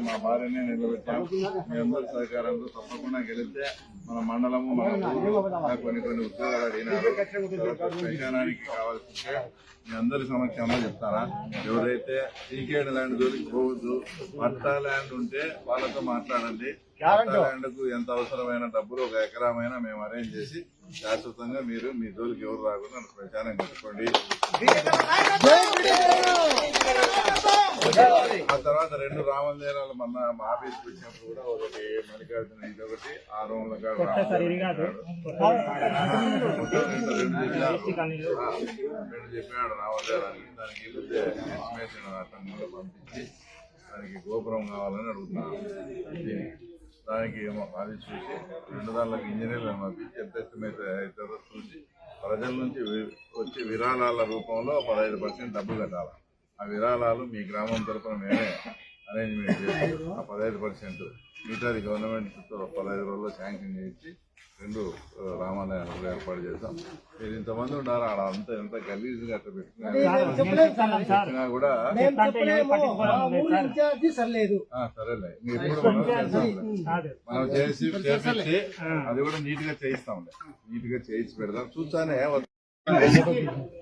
మా భార్యనే నిలబెట్టాం మీ అందరి సహకారంతో తప్పకుండా గెలిస్తే మన మండలము మన కొన్ని కొన్ని ఉద్యోగాలు అడిగినారు శ్మశానానికి కావాల్సిందే మీ అందరి సమక్షంలో చెప్తారా ఎవరైతే టీకేడ్ ల్యాండ్ జోలికి పోవద్దు పట్టా ల్యాండ్ ఉంటే వాళ్ళతో మాట్లాడండి ల్యాండ్కు ఎంత అవసరమైన డబ్బులు ఒక ఎకరామైనా మేము అరేంజ్ చేసి శాశ్వతంగా మీరు మీ జోలికి ఎవరు రాకుండా ప్రచారం పెట్టుకోండి ఆ తర్వాత రెండు రామదేరాలు మన మా ఆఫీస్కి వచ్చినప్పుడు కూడా ఒకటి మల్లికార్జున ఇది ఒకటి ఆ రూమ్ల రెండు చెప్పాడు. రామదేరానికి దానికి వెళ్తే అతను పంపించి దానికి గోపురం కావాలని అడుగుతున్నాను. దీనికి. ఏమో అది చూసి రెండు దానిలకు ఇంజనీర్లు పంపించి ఎంత ఎస్టిమేట్ అవుతుందో చూసి ప్రజల నుంచి వచ్చే విరాళాల రూపంలో పదహైదు పర్సెంట్ డబ్బు కట్టాలి. ఆ విరాళాలు మీ గ్రామం తరపున మేమే అరేంజ్మెంట్ చేసి ఆ పదహైదు పర్సెంట్ మిగతాది గవర్నమెంట్తో పదహైదు రోజుల్లో శాంక్షన్ చేయించి రెండు రామాలయాలు ఏర్పాటు చేస్తాం మీరు ఇంతమంది ఉన్నారు? ఆడ అంతా ఎంత గలీజ్గా అట్లా పెట్టినా కూడా సరేలే. ఎప్పుడు మనం చేసి చేపించి అది కూడా నీట్గా చేయిస్తాంలే నీట్గా చేయించి పెడదాం. చూస్తానే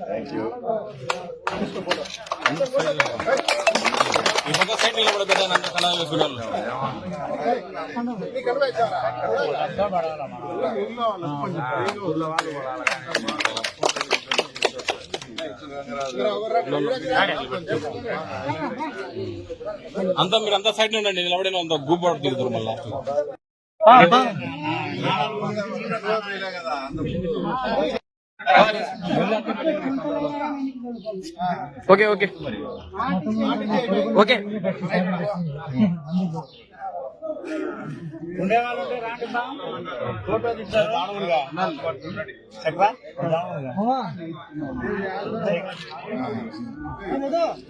థ్యాంక్ యూ ఈ పక్క సైడ్ నిలబడబెట్టా నన్ను కళ వేసుకున్నారు అంతా మీరు అంతా సైడ్ ఉండండి నిలబడిన అంత గూపు పడుతుంది దిగుతారు మళ్ళీ కదా ఓకే ఓకే ఓకే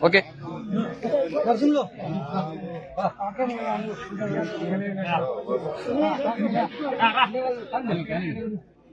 ఓకే దర్శనంలో